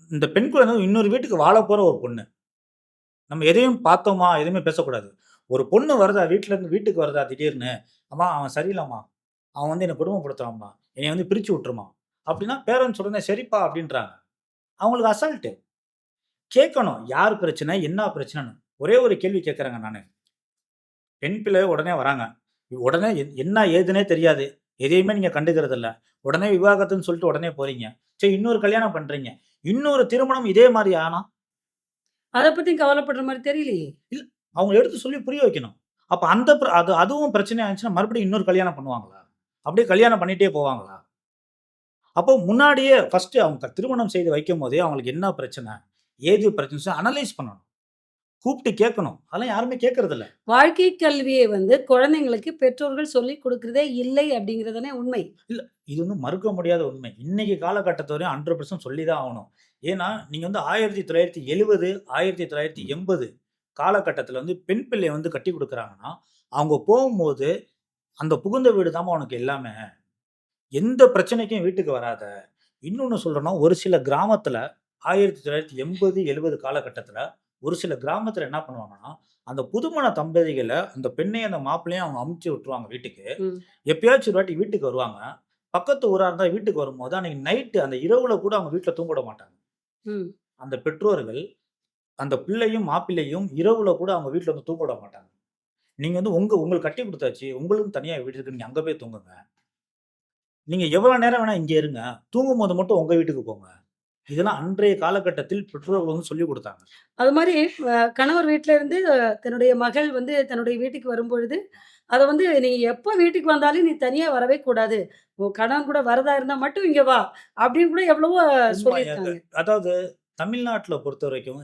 இந்த பெண் குழந்தை இன்னொரு வீட்டுக்கு வாழப்போற ஒரு பொண்ணு. நம்ம எதையும் பார்த்தோமா, எதுவுமே பேசக்கூடாது. ஒரு பொண்ணு வருதா வீட்ல இருந்து வீட்டுக்கு வருதா திடீர்னு, "அம்மா அவன் சரியில்லம்மா. அவன் வந்து என்ன கொடுமைப்படுத்துறான்ம்மா. என்னைய வந்து பிரிச்சு விட்டுரும்மா." அப்படின்னா பேரண்ட்ஸ் உடனே சரிப்பா அப்படின்றாங்க. அவங்களுக்கு அசால்ட்டு. கேட்கணும். யார் பிரச்சனை? என்ன பிரச்சனைன்னு. ஒரே ஒரு கேள்வி கேட்கிறேங்க நானு. பெண் பிள்ளை உடனே வராங்க. உடனே என்ன ஏதுன்னே தெரியாது. எதையுமே நீங்க கண்டுக்கிறது இல்ல. உடனே விவாகரத்துன்னு சொல்லிட்டு உடனே போறீங்க. சரி இன்னொரு கல்யாணம் பண்றீங்க. இன்னொரு திருமணம் இதே மாரி ஆனா? அத பத்தியும் கவலைப்படுற மாரி தெரியலையே. இல்ல. அவங்க எடுத்து சொல்லி புரிய வைக்கணும். அப்ப அந்த அது அதுவும் பிரச்சனை ஆச்சுன்னா மறுபடியும் இன்னொரு கல்யாணம் பண்ணுவாங்களா? அப்படியே கல்யாணம் பண்ணிட்டே போவாங்களா? அப்போ முன்னாடியே ஃபர்ஸ்ட்டு அவங்க திருமணம் செய்து வைக்கும்போதே அவங்களுக்கு என்ன பிரச்சனை? ஏது பிரச்சனை அனலைஸ் பண்ணணும். கூப்பிட்டு கேட்கணும். அதெல்லாம் யாருமே கேட்கறதில்ல. வாழ்க்கை கல்வியை வந்து குழந்தைங்களுக்கு பெற்றோர்கள் சொல்லிக் குடுக்கிறதே இல்லை அப்படிங்கிறது தானே உண்மை. இல்ல. இது வந்து மறுக்க முடியாத உண்மை. இன்னைக்கு காலகட்டத்த வரையும் 100% சொல்லி தான் ஆகணும். ஏன்னா, நீங்க வந்து 1970, 1980 காலகட்டத்தில வந்து பெண் பிள்ளைய வந்து கட்டிக் குடுக்குறாங்கன்னா, அவங்க போகும்போது, அந்த புகுந்த வீடு தாம்மா உனக்கு எல்லாமே. எந்த பிரச்சனைக்கும் வீட்டுக்கு வராத. இன்னொன்னு சொல்லணும்னா, ஒரு சில கிராமத்தில ஆயிரத்தி தொள்ளாயிரத்தி எண்பது எழுபது காலகட்டத்தில் ஒரு சில கிராமத்தில் என்ன பண்ணுவாங்கன்னா அந்த புதுமண தம்பதிகளை அந்த பெண்ணையும் அந்த மாப்பிள்ளையும் அவங்க அமுச்சு விட்டுருவாங்க வீட்டுக்கு. எப்பயாச்சும் ஒரு வாட்டி வீட்டுக்கு வருவாங்க. பக்கத்து ஊராக இருந்தால் வீட்டுக்கு வரும்போது அன்னைக்கு நைட்டு அந்த இரவுல கூட அவங்க வீட்டில் தூங்க விட மாட்டாங்க. அந்த பெற்றோர்கள் அந்த பிள்ளையும் மாப்பிள்ளையும் இரவுல கூட அவங்க வீட்டில் வந்து தூங்க விட மாட்டாங்க. நீங்க வந்து உங்க உங்களுக்கு கட்டி கொடுத்தாச்சு உங்களுக்கு தனியா வீடு இருக்கு நீங்க அங்க போய் தூங்குங்க. நீங்க எவ்வளவு நேரம் வேணா இங்க இருங்க. தூங்கும் போது மட்டும் உங்க வீட்டுக்கு போங்க. இதெல்லாம் அன்றைய காலகட்டத்தில் பெற்றோர்கள் வந்து சொல்லி கொடுத்தாங்க அது மாதிரி கணவர் வீட்ல இருந்து தன்னுடைய மகள் வந்து தன்னுடைய வீட்டுக்கு வரும்பொழுது அதை வந்து நீ எப்போ வீட்டுக்கு வந்தாலும் நீ தனியா வரவே கூடாது உன் கணவன் கூட வரதா இருந்தா மட்டும் இங்க வா அப்படின்னு கூட எவ்வளவோ. சொல்லியிருக்காங்க அதாவது தமிழ்நாட்டுல பொறுத்த வரைக்கும்.